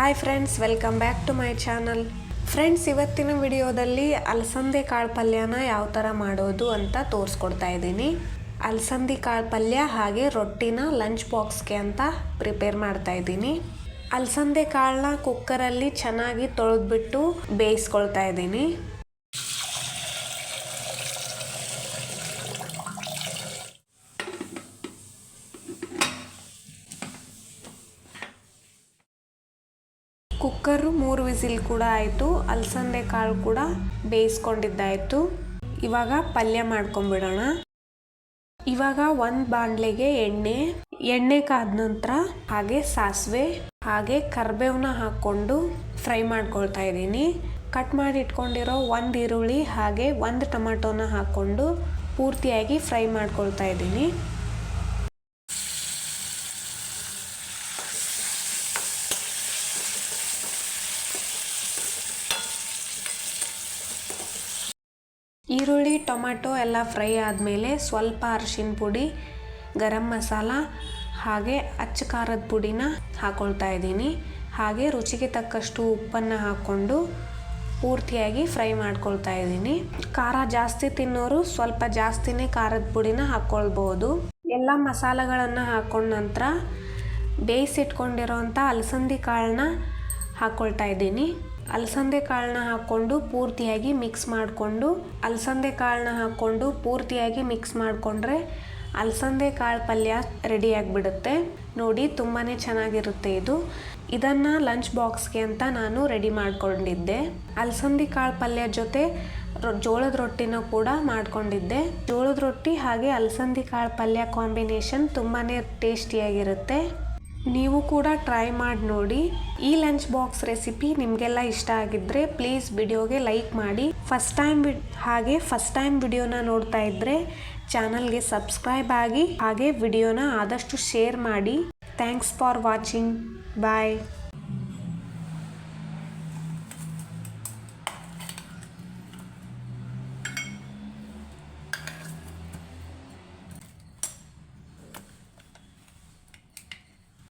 Hi friends, welcome back to my channel. Friends, ಇವತ್ತಿನ ವಿಡಿಯೋದಲ್ಲಿ ಅಲಸಂದೆ ಕಾಳು ಪಲ್ಯನ ಯಾವ ಥರ ಮಾಡೋದು ಅಂತ ತೋರಿಸ್ಕೊಡ್ತಾ ಇದ್ದೀನಿ. ಅಲಸಂದಿ ಕಾಳು ಪಲ್ಯ ಹಾಗೆ ರೊಟ್ಟಿನ ಲಂಚ್ ಬಾಕ್ಸ್ಗೆ ಅಂತ ಪ್ರಿಪೇರ್ ಮಾಡ್ತಾ ಇದ್ದೀನಿ. ಅಲಸಂದೆ ಕಾಳನ್ನ ಕುಕ್ಕರಲ್ಲಿ ಚೆನ್ನಾಗಿ ತೊಳೆದ್ಬಿಟ್ಟು ಬೇಯಿಸ್ಕೊಳ್ತಾ ಇದ್ದೀನಿ. ಕುಕ್ಕರು ಮೂರು ವಿಸಿಲ್ ಕೂಡ ಆಯಿತು, ಅಲಸಂದೆ ಕಾಳು ಕೂಡ ಬೇಯಿಸ್ಕೊಂಡಿದ್ದಾಯಿತು. ಇವಾಗ ಪಲ್ಯ ಮಾಡ್ಕೊಂಬಿಡೋಣ. ಇವಾಗ ಒಂದು ಬಾಣಲೆಗೆ ಎಣ್ಣೆ ಎಣ್ಣೆ ಕಾದ ನಂತರ ಹಾಗೆ ಸಾಸಿವೆ, ಹಾಗೆ ಕರ್ಬೇವನ್ನ ಹಾಕ್ಕೊಂಡು ಫ್ರೈ ಮಾಡ್ಕೊಳ್ತಾ ಇದ್ದೀನಿ. ಕಟ್ ಮಾಡಿ ಇಟ್ಕೊಂಡಿರೋ ಒಂದು ಈರುಳ್ಳಿ ಹಾಗೆ ಒಂದು ಟೊಮ್ಯಾಟೋನ ಹಾಕ್ಕೊಂಡು ಪೂರ್ತಿಯಾಗಿ ಫ್ರೈ ಮಾಡ್ಕೊಳ್ತಾ ಇದ್ದೀನಿ. ಈರುಳ್ಳಿ, ಟೊಮೆಟೊ ಎಲ್ಲ ಫ್ರೈ ಆದಮೇಲೆ ಸ್ವಲ್ಪ ಅರಿಶಿನ ಪುಡಿ, ಗರಂ ಮಸಾಲ ಹಾಗೆ ಅಚ್ಚ ಖಾರದ ಪುಡಿನ ಹಾಕ್ಕೊಳ್ತಾ ಇದ್ದೀನಿ. ಹಾಗೆ ರುಚಿಗೆ ತಕ್ಕಷ್ಟು ಉಪ್ಪನ್ನು ಹಾಕ್ಕೊಂಡು ಪೂರ್ತಿಯಾಗಿ ಫ್ರೈ ಮಾಡ್ಕೊಳ್ತಾ ಇದ್ದೀನಿ. ಖಾರ ಜಾಸ್ತಿ ತಿನ್ನೋರು ಸ್ವಲ್ಪ ಜಾಸ್ತಿನೇ ಖಾರದ ಪುಡಿನ ಹಾಕ್ಕೊಳ್ಬೋದು ಎಲ್ಲ ಮಸಾಲೆಗಳನ್ನು ಹಾಕ್ಕೊಂಡ ನಂತರ ಬೇಯಿಸಿಟ್ಕೊಂಡಿರೋಂಥ ಅಲಸಂದಿ ಕಾಳನ್ನ ಹಾಕ್ಕೊಳ್ತಾ ಇದ್ದೀನಿ. ಅಲಸಂದೆ ಕಾಳನ್ನ ಹಾಕ್ಕೊಂಡು ಪೂರ್ತಿಯಾಗಿ ಮಿಕ್ಸ್ ಮಾಡಿಕೊಂಡು, ಅಲಸಂದೆ ಕಾಳನ್ನ ಹಾಕ್ಕೊಂಡು ಪೂರ್ತಿಯಾಗಿ ಮಿಕ್ಸ್ ಮಾಡಿಕೊಂಡ್ರೆ ಅಲಸಂದೆ ಕಾಳು ಪಲ್ಯ ರೆಡಿ ಆಗಿಬಿಡುತ್ತೆ. ನೋಡಿ ತುಂಬಾ ಚೆನ್ನಾಗಿರುತ್ತೆ ಇದು. ಇದನ್ನು ಲಂಚ್ ಬಾಕ್ಸ್ಗೆ ಅಂತ ನಾನು ರೆಡಿ ಮಾಡಿಕೊಂಡಿದ್ದೆ. ಅಲಸಂದಿ ಕಾಳು ಪಲ್ಯ ಜೊತೆ ಜೋಳದ ರೊಟ್ಟಿನ ಕೂಡ ಮಾಡಿಕೊಂಡಿದ್ದೆ. ಜೋಳದ ರೊಟ್ಟಿ ಹಾಗೆ ಅಲಸಂದಿ ಕಾಳು ಪಲ್ಯ ಕಾಂಬಿನೇಷನ್ ತುಂಬಾ ಟೇಸ್ಟಿಯಾಗಿರುತ್ತೆ ನೀವು ಕೂಡ ಟ್ರೈ ಮಾಡಿ ನೋಡಿ. ಈ ಲಂಚ್ ಬಾಕ್ಸ್ ರೆಸಿಪಿ ನಿಮಗೆಲ್ಲ ಇಷ್ಟ ಆಗಿದ್ದರೆ ಪ್ಲೀಸ್ ವಿಡಿಯೋಗೆ ಲೈಕ್ ಮಾಡಿ. ಫಸ್ಟ್ ಟೈಮ್ ಹಾಗೆ ಫಸ್ಟ್ ಟೈಮ್ ವಿಡಿಯೋನ ನೋಡ್ತಾ ಇದ್ದರೆ ಚಾನಲ್ಗೆ ಸಬ್ಸ್ಕ್ರೈಬ್ ಆಗಿ ಹಾಗೆ ವಿಡಿಯೋನ ಆದಷ್ಟು ಶೇರ್ ಮಾಡಿ. Thanks for watching bye